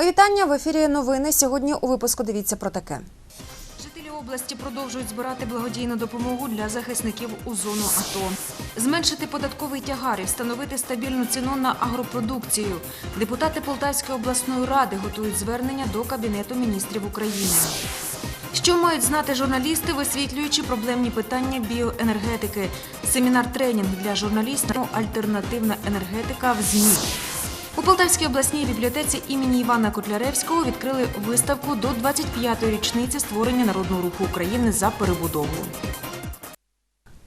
Мої вітання в ефірі новини. Сьогодні у випуску дивіться про таке. Жителі області продовжують збирати благодійну допомогу для захисників у зону АТО. Зменшити податковий тягар і встановити стабільну ціну на агропродукцію. Депутати Полтавської обласної ради готують звернення до Кабінету міністрів України. Що мають знати журналісти, висвітлюючи проблемні питання біоенергетики? Семінар-тренінг для журналістів «Альтернативна енергетика в ЗМІ». Полтавській обласній бібліотеці імені Івана Котляревського відкрили виставку до 25-ї річниці створення Народного руху України за перебудову.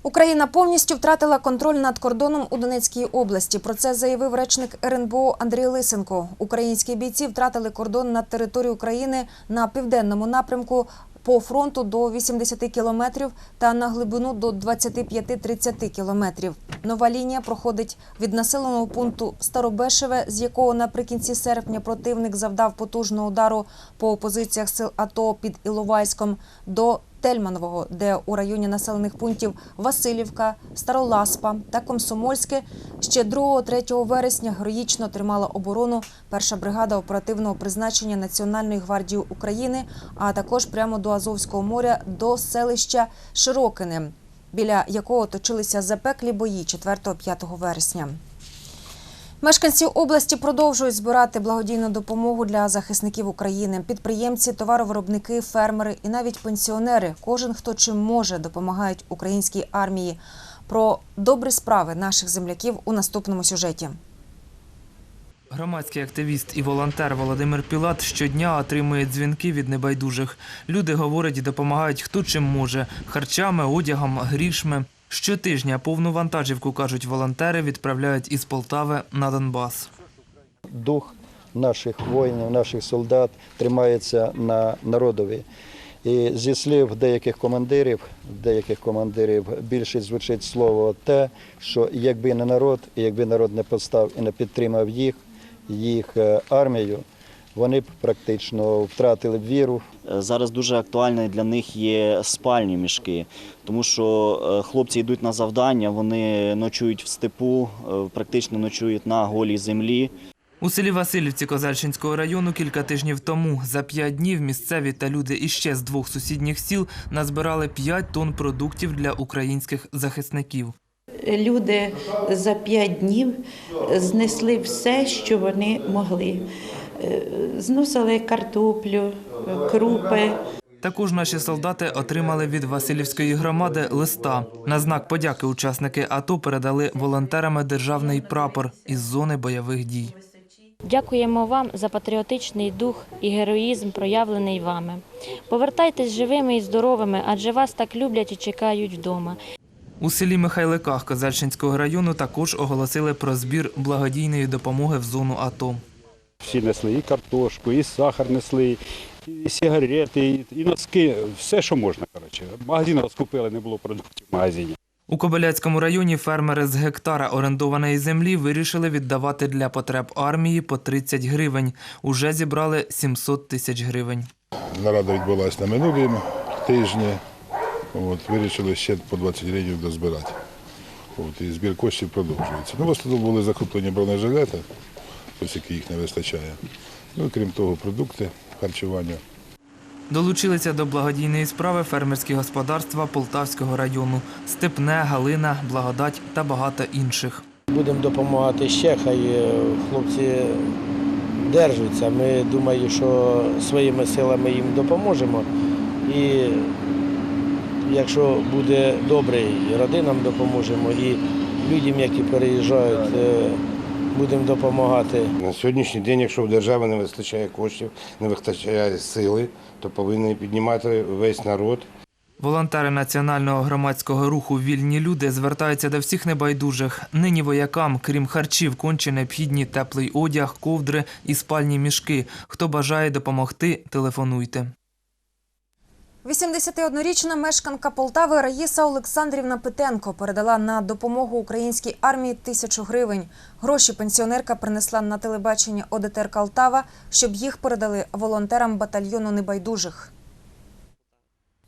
Україна повністю втратила контроль над кордоном у Донецькій області. Про це заявив речник РНБО Андрій Лисенко. Українські бійці втратили кордон над територією України на південному напрямку по фронту до 80 кілометрів та на глибину до 25-30 кілометрів. Нова лінія проходить від населеного пункту Старобешеве, з якого наприкінці серпня противник завдав потужного удару по позиціях сил АТО під Іловайськом до Тельманового, де у районі населених пунктів Васильівка, Староласпа та Комсомольське ще 2-3 вересня героїчно тримала оборону перша бригада оперативного призначення Національної гвардії України, а також прямо до Азовського моря до селища Широкине, біля якого точилися запеклі бої 4-5 вересня. Мешканці області продовжують збирати благодійну допомогу для захисників України. Підприємці, товаровиробники, фермери і навіть пенсіонери. Кожен, хто чим може, допомагають українській армії. Про добрі справи наших земляків у наступному сюжеті. Громадський активіст і волонтер Володимир Пілат щодня отримує дзвінки від небайдужих. Люди говорять і допомагають хто чим може харчами, одягом, грішми. Щотижня повну вантажівку, кажуть волонтери, відправляють із Полтави на Донбас. дух наших воїнів, наших солдат тримається на народові. І зі слів деяких командирів, деяких командирів більше звучить слово те, що якби не народ, якби народ не постав і не підтримав їх, їх е, армію, вони б практично втратили б віру Е, Зараз дуже актуальною для них є спальні мішки, тому що е, хлопці йдуть на завдання, вони ночують в степу, е, практично ночують на голій землі. У селі Васильівці Козельщинського району кілька тижнів тому за п'ять днів місцеві та люди іще з двох сусідніх сіл назбирали 5 тонн продуктів для українських захисників. Люди за п'ять днів знесли все, що вони могли. Е, Зносили картоплю, крупи. Також наші солдати отримали від Васильівської громади листа. На знак подяки учасники АТО передали волонтерами державний прапор із зони бойових дій. Дякуємо вам за патріотичний дух і героїзм, проявлений вами. Повертайтесь живими і здоровими, адже вас так люблять і чекають вдома. У селі Михайликах Козельщинського району також оголосили про збір благодійної допомоги в зону АТО. Всі несли і картошку, і сахар несли, і сигарети, і, носки, все, що можна. Коротше. Магазин розкупили, не було продуктів в магазині. У Кобиляцькому районі фермери з гектара орендованої землі вирішили віддавати для потреб армії по 30 гривень. Уже зібрали 700 тисяч гривень. Нарада відбулася на минулому тижні. От, вирішили ще по 20 гривень дозбирати. От, і збір коштів продовжується. Ну, в основному були закуплені бронежилети, ось які їх не вистачає. Ну і крім того, продукти харчування. Долучилися до благодійної справи фермерські господарства Полтавського району Степне, Галина, Благодать та багато інших. Будемо допомагати ще, хай е, хлопці держаться. Ми думаю, що своїми силами їм допоможемо. І якщо буде добре, і родинам допоможемо, і людям, які переїжджають, е, будемо допомагати. На сьогоднішній день, якщо в держави не вистачає коштів, не вистачає сили, то повинні піднімати весь народ. Волонтери національного громадського руху Вільні люди звертаються до всіх небайдужих. Нині воякам, крім харчів, конче необхідні теплий одяг, ковдри і спальні мішки. Хто бажає допомогти, телефонуйте. 81-річна мешканка Полтави Раїса Олександрівна Питенко передала на допомогу українській армії тисячу гривень. Гроші пенсіонерка принесла на телебачення ОДТР Калтава, щоб їх передали волонтерам батальйону небайдужих.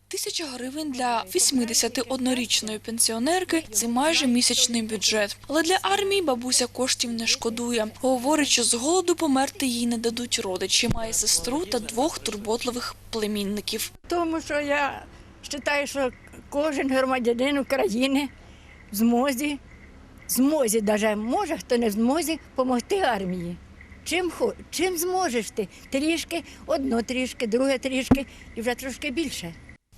Тисяча гривень для 81-річної пенсіонерки – це майже місячний бюджет. Але для армії бабуся коштів не шкодує. Говорить, що з голоду померти їй не дадуть родичі. Має сестру та двох турботливих племінників. Тому що я вважаю, що кожен громадянин України в змозі, в змозі, навіть може, хто не в змозі, допомогти армії. Чим, чим зможеш ти? Трішки, одно трішки, друге трішки і вже трошки більше.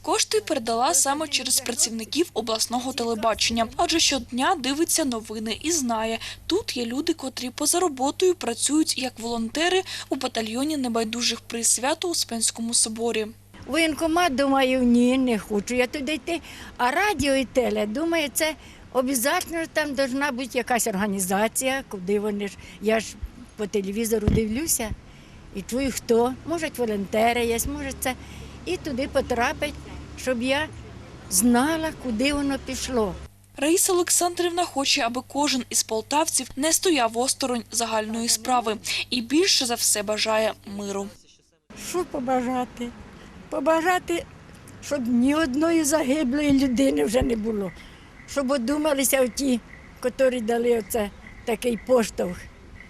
Кошти передала саме через працівників обласного телебачення, адже щодня дивиться новини і знає, тут є люди, котрі поза роботою працюють як волонтери у батальйоні небайдужих при Свято-Успенському соборі. Воєнкомат, думаю, ні, не хочу я туди йти. А радіо і теле, думаю, це обов'язково там повинна бути якась організація, куди вони ж. Я ж по телевізору дивлюся і чую, хто. Може, волонтери є, може це. І туди потрапить, щоб я знала, куди воно пішло. Раїса Олександрівна хоче, аби кожен із полтавців не стояв осторонь загальної справи і більше за все бажає миру. Що побажати? Побажати, щоб ні одної загиблої людини вже не було. Щоб одумалися ті, котрі дали оце такий поштовх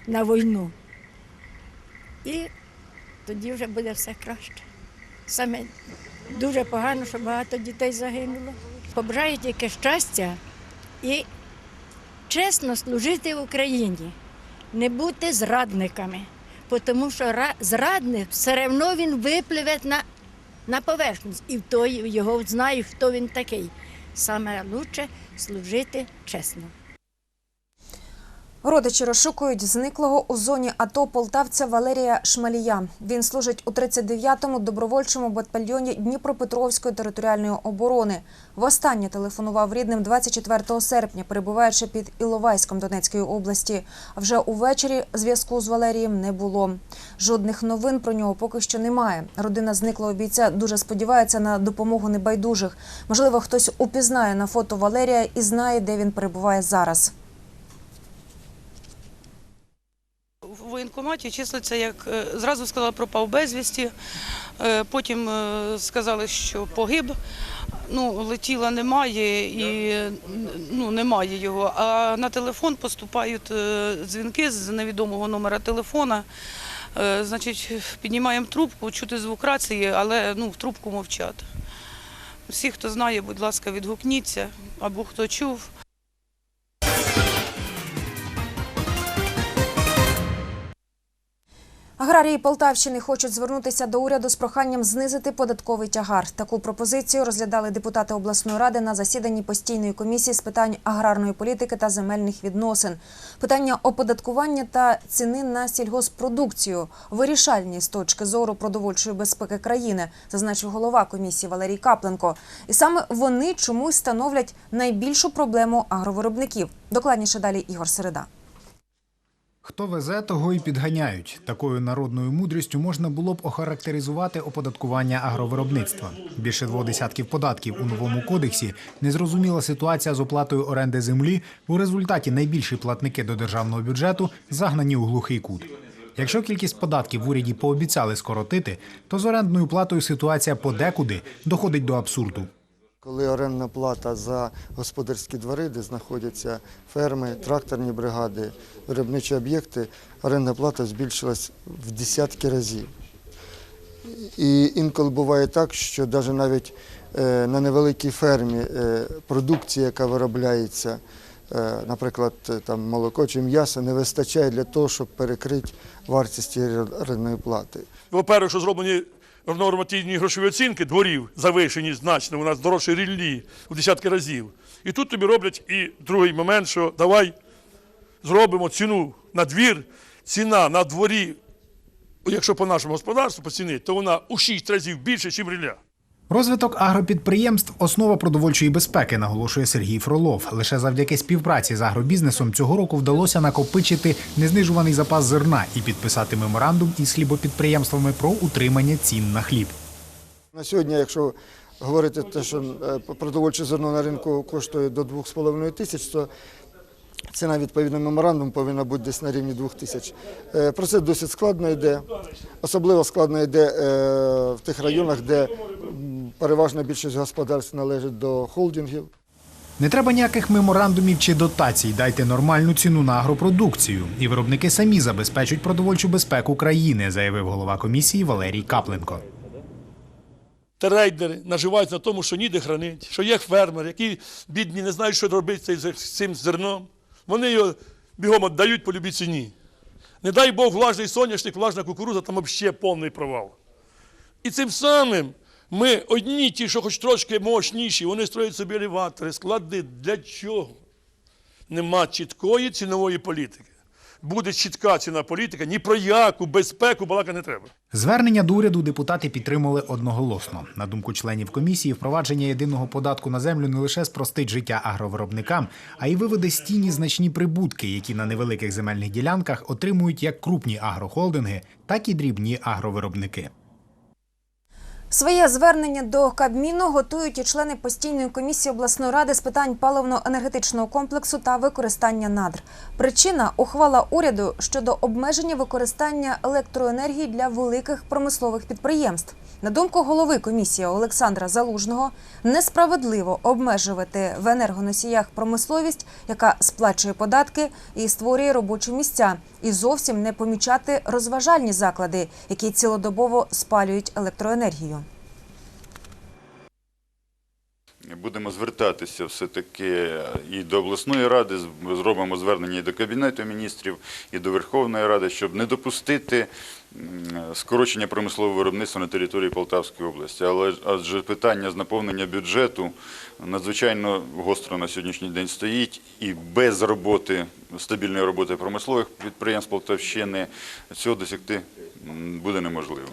на війну. І тоді вже буде все краще. Саме дуже погано, що багато дітей загинуло. Побажаю тільки щастя і чесно служити Україні, не бути зрадниками. Тому що зрадник все одно він випливе на, на поверхність. І в той його знає, хто він такий. Саме краще служити чесно. Родичі розшукують зниклого у зоні АТО полтавця Валерія Шмалія. Він служить у 39-му добровольчому батальйоні Дніпропетровської територіальної оборони. Востаннє телефонував рідним 24 серпня, перебуваючи під Іловайськом Донецької області. А вже увечері зв'язку з Валерієм не було. Жодних новин про нього поки що немає. Родина зниклого бійця дуже сподівається на допомогу небайдужих. Можливо, хтось упізнає на фото Валерія і знає, де він перебуває зараз. В воєнкоматі числиться як е, зразу сказали пропав безвісті, е, потім е, сказали, що погиб. Ну, летіла немає і ну, немає його. А на телефон поступають дзвінки з невідомого номера телефона. Значить, піднімаємо трубку, чути звук рації, але ну, в трубку мовчать. Всі, хто знає, будь ласка, відгукніться або хто чув. Аграрії Полтавщини хочуть звернутися до уряду з проханням знизити податковий тягар. Таку пропозицію розглядали депутати обласної ради на засіданні постійної комісії з питань аграрної політики та земельних відносин. Питання оподаткування та ціни на сільгоспродукцію вирішальні з точки зору продовольчої безпеки країни, зазначив голова комісії Валерій Капленко. І саме вони чомусь становлять найбільшу проблему агровиробників. Докладніше далі Ігор Середа. Хто везе, того і підганяють. Такою народною мудрістю можна було б охарактеризувати оподаткування агровиробництва. Більше двох десятків податків у новому кодексі. Незрозуміла ситуація з оплатою оренди землі. У результаті найбільші платники до державного бюджету загнані у глухий кут. Якщо кількість податків в уряді пообіцяли скоротити, то з орендною платою ситуація подекуди доходить до абсурду. Коли орендна плата за господарські двори, де знаходяться ферми, тракторні бригади, виробничі об'єкти, орендна плата збільшилась в десятки разів. І інколи буває так, що навіть е, на невеликій фермі е, продукція, яка виробляється, е, наприклад, там молоко чи м'ясо, не вистачає для того, щоб перекрити вартість орендної плати. По-перше, що зроблені нормативні грошові оцінки дворів завишені значно, у нас дорожчі ріллі в десятки разів. І тут тобі роблять і другий момент, що давай зробимо ціну на двір, ціна на дворі, якщо по нашому господарству поцінити, то вона у 6 разів більше, ніж рілля. Розвиток агропідприємств основа продовольчої безпеки, наголошує Сергій Фролов. Лише завдяки співпраці з агробізнесом цього року вдалося накопичити незнижуваний запас зерна і підписати меморандум із хлібопідприємствами про утримання цін на хліб. На сьогодні, якщо говорити те, що е, продовольче зерно на ринку коштує до 2,5 тисяч, то ціна відповідно меморандум повинна бути десь на рівні 2 тисяч. Е, Процес досить складно йде. Особливо складно йде е, в тих районах, де переважна більшість господарств належить до холдингів. Не треба ніяких меморандумів чи дотацій. Дайте нормальну ціну на агропродукцію. І виробники самі забезпечують продовольчу безпеку країни, заявив голова комісії Валерій Капленко. Трейдери наживаються на тому, що ніде хранить, що є фермери, які бідні не знають, що робити з цим- з цим зерном. Вони його бігом віддають по любій ціні. Не дай Бог, влажний соняшник, влажна кукуруза, там взагалі повний провал. І цим самим ми одні, ті, що хоч трошки мощніші, вони строять собі елеватори, склади. Для чого? Нема чіткої цінової політики. Буде чітка ціна політика, ні про яку безпеку балака не треба. Звернення до уряду депутати підтримали одноголосно. На думку членів комісії, впровадження єдиного податку на землю не лише спростить життя агровиробникам, а й виведе з значні прибутки, які на невеликих земельних ділянках отримують як крупні агрохолдинги, так і дрібні агровиробники. Своє звернення до Кабміну готують і члени постійної комісії обласної ради з питань паливно-енергетичного комплексу та використання надр. Причина ухвала уряду щодо обмеження використання електроенергії для великих промислових підприємств. На думку голови комісії Олександра Залужного, несправедливо обмежувати в енергоносіях промисловість, яка сплачує податки і створює робочі місця, і зовсім не помічати розважальні заклади, які цілодобово спалюють електроенергію. Будемо звертатися все-таки і до обласної ради, зробимо звернення і до Кабінету міністрів, і до Верховної Ради, щоб не допустити скорочення промислового виробництва на території Полтавської області. Але адже питання з наповнення бюджету надзвичайно гостро на сьогоднішній день стоїть, і без роботи, стабільної роботи промислових підприємств Полтавщини цього досягти буде неможливо.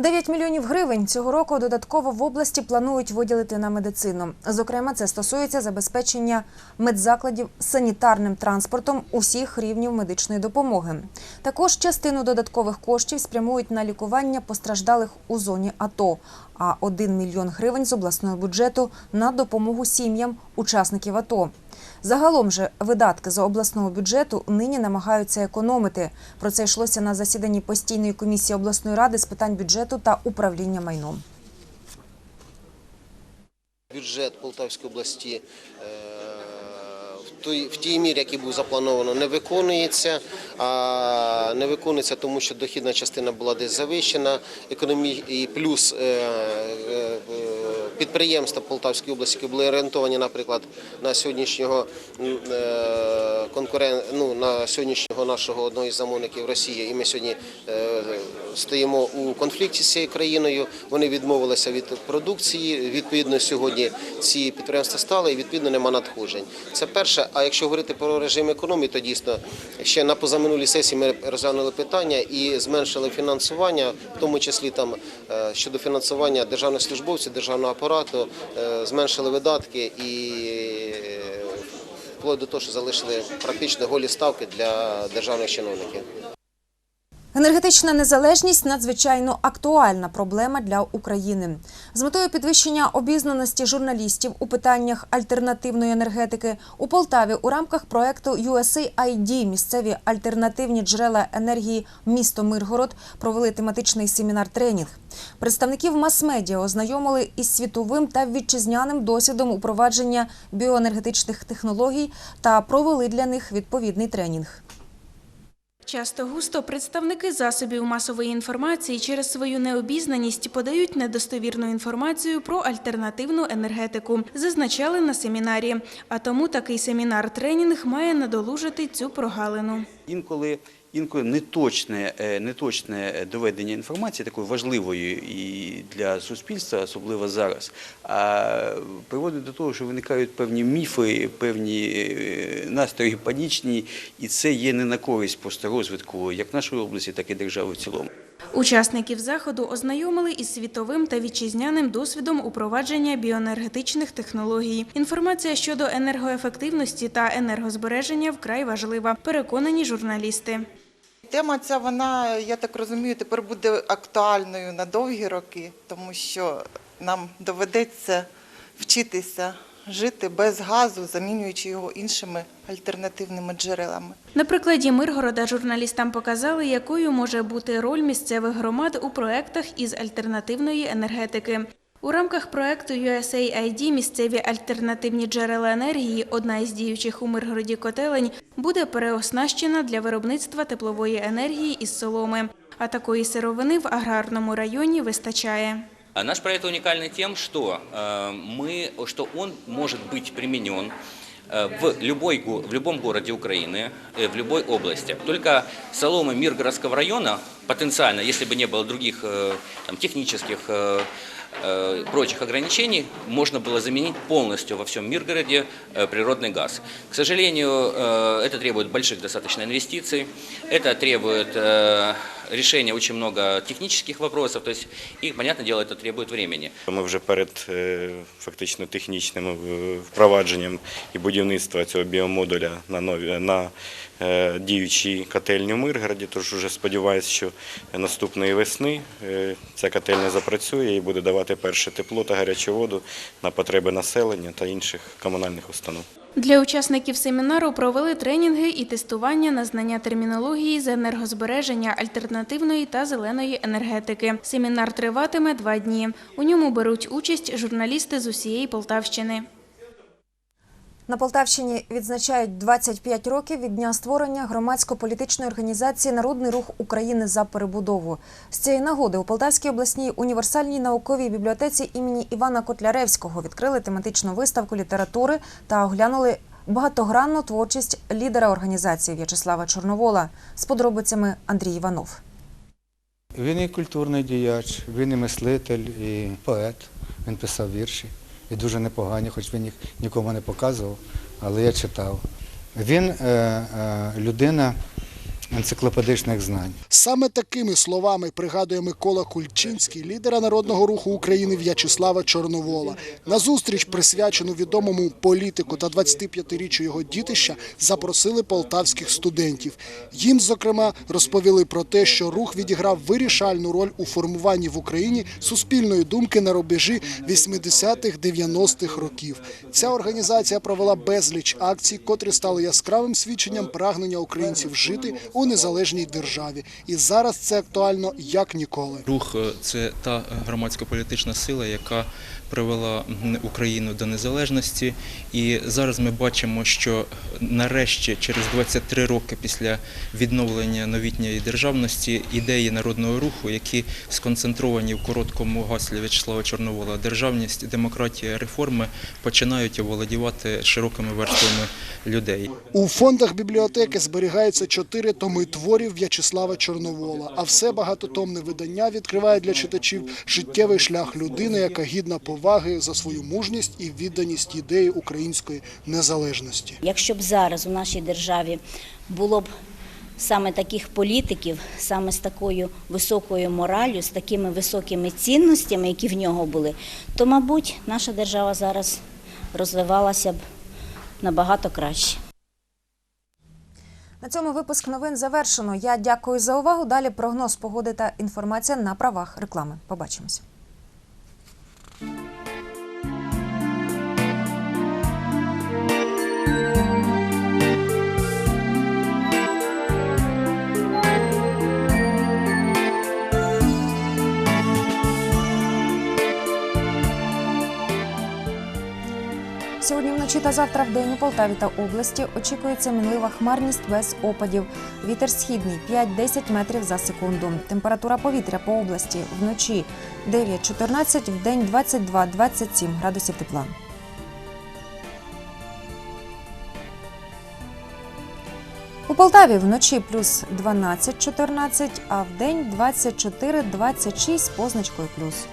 9 мільйонів гривень цього року додатково в області планують виділити на медицину. Зокрема, це стосується забезпечення медзакладів санітарним транспортом усіх рівнів медичної допомоги. Також частину додаткових коштів спрямують на лікування постраждалих у зоні АТО, а 1 мільйон гривень з обласного бюджету на допомогу сім'ям учасників АТО. Загалом же видатки з обласного бюджету нині намагаються економити. Про це йшлося на засіданні постійної комісії обласної ради з питань бюджету та управління майном. Бюджет Полтавської області е, в тій мірі, який був заплановано, не виконується. А не виконується, тому що дохідна частина була десь завищена. Економі... І плюс е, е, підприємства Полтавської області, які були орієнтовані, наприклад, на сьогоднішнього е, конкурен... ну, на сьогоднішнього нашого одного із замовників Росії, і ми сьогодні е, стоїмо у конфлікті з цією країною. Вони відмовилися від продукції. Відповідно, сьогодні ці підприємства стали і відповідно нема надходжень. Це перше. А якщо говорити про режим економії, то дійсно ще на позаминулій сесії ми розглянули питання і зменшили фінансування, в тому числі там е, щодо фінансування державних службовців, державного апарату, е, зменшили видатки і е, вплоть до того, що залишили практично голі ставки для державних чиновників. Енергетична незалежність надзвичайно актуальна проблема для України. З метою підвищення обізнаності журналістів у питаннях альтернативної енергетики у Полтаві у рамках проекту USAID місцеві альтернативні джерела енергії місто Миргород провели тематичний семінар-тренінг. Представників мас-медіа ознайомили із світовим та вітчизняним досвідом упровадження біоенергетичних технологій та провели для них відповідний тренінг. Часто густо представники засобів масової інформації через свою необізнаність подають недостовірну інформацію про альтернативну енергетику, зазначали на семінарі. А тому такий семінар-тренінг має надолужити цю прогалину. Інколи інколи неточне, е, неточне доведення інформації, такої важливої і для суспільства, особливо зараз, а приводить до того, що виникають певні міфи, певні е, настрої панічні, і це є не на користь просто розвитку як нашої області, так і держави в цілому. Учасників заходу ознайомили із світовим та вітчизняним досвідом упровадження біоенергетичних технологій. Інформація щодо енергоефективності та енергозбереження вкрай важлива, переконані журналісти. Тема ця, вона, я так розумію, тепер буде актуальною на довгі роки, тому що нам доведеться вчитися жити без газу, замінюючи його іншими альтернативними джерелами. На прикладі Миргорода журналістам показали, якою може бути роль місцевих громад у проектах із альтернативної енергетики. У рамках проекту USAID місцеві альтернативні джерела енергії, одна із діючих у Миргороді котелень, буде переоснащена для виробництва теплової енергії із соломи. А такої сировини в аграрному районі вистачає. А Наш проект уникальный тем, что, э, мы, что он может быть применен э, в, любой, в любом городе Украины, э, в любой области. Только соломы Миргородского района потенциально, если бы не было других там, технических прочих ограничений, можно было заменить полностью во всем Миргороде природный газ. К сожалению, это требует больших достаточно инвестиций, это требует решения очень много технических вопросов, то есть, и, понятное дело, это требует времени. Ми вже перед е, фактично технічним е, впровадженням і будівництва цього біомодуля на нові на е, діючій котельні в Миргороді. Тож вже сподіваюся, що наступної весни е, ця котельня запрацює і буде давати перше тепло та гарячу воду на потреби населення та інших комунальних установ. Для учасників семінару провели тренінги і тестування на знання термінології з енергозбереження, альтернативної та зеленої енергетики. Семінар триватиме два дні. У ньому беруть участь журналісти з усієї Полтавщини. На Полтавщині відзначають 25 років від дня створення громадсько-політичної організації Народний рух України за перебудову. З цієї нагоди у Полтавській обласній універсальній науковій бібліотеці імені Івана Котляревського відкрили тематичну виставку літератури та оглянули багатогранну творчість лідера організації В'ячеслава Чорновола. З подробицями Андрій Іванов. Він і культурний діяч, він і мислитель, і поет. Він писав вірші. І дуже непогані, хоч він їх нікому не показував, але я читав. Він е, е, людина енциклопедичних знань. Саме такими словами пригадує Микола Кульчинський, лідера народного руху України В'ячеслава Чорновола. На зустріч, присвячену відомому політику та 25-річчю його дітища, запросили полтавських студентів. Їм, зокрема, розповіли про те, що рух відіграв вирішальну роль у формуванні в Україні суспільної думки на рубежі 80-х-90-х років. Ця організація провела безліч акцій, котрі стали яскравим свідченням прагнення українців жити у незалежній державі. І зараз це актуально як ніколи. Рух е, це та громадсько-політична сила, яка привела Україну до незалежності. І зараз ми бачимо, що нарешті, через 23 роки після відновлення новітньої державності, ідеї народного руху, які сконцентровані в короткому гаслі В'ячеслава Чорновола, державність, демократія, реформи, починають оволодівати широкими верствами людей. У фондах бібліотеки зберігаються чотири томи творів В'ячеслава Чорновола. А все багатотомне видання відкриває для читачів життєвий шлях людини, яка гідна поваги за свою мужність і відданість ідеї української незалежності. Якщо б зараз у нашій державі було б саме таких політиків, саме з такою високою мораллю, з такими високими цінностями, які в нього були, то, мабуть, наша держава зараз розвивалася б набагато краще. На цьому випуск новин завершено. Я дякую за увагу. Далі прогноз погоди та інформація на правах реклами. Побачимось. Сьогодні вночі та завтра в день у Полтаві та області очікується мінлива хмарність без опадів. Вітер східний 5-10 метрів за секунду. Температура повітря по області вночі 9-14, в день 22-27 градусів тепла. У Полтаві вночі плюс 12-14, а в день 24-26 з позначкою плюс.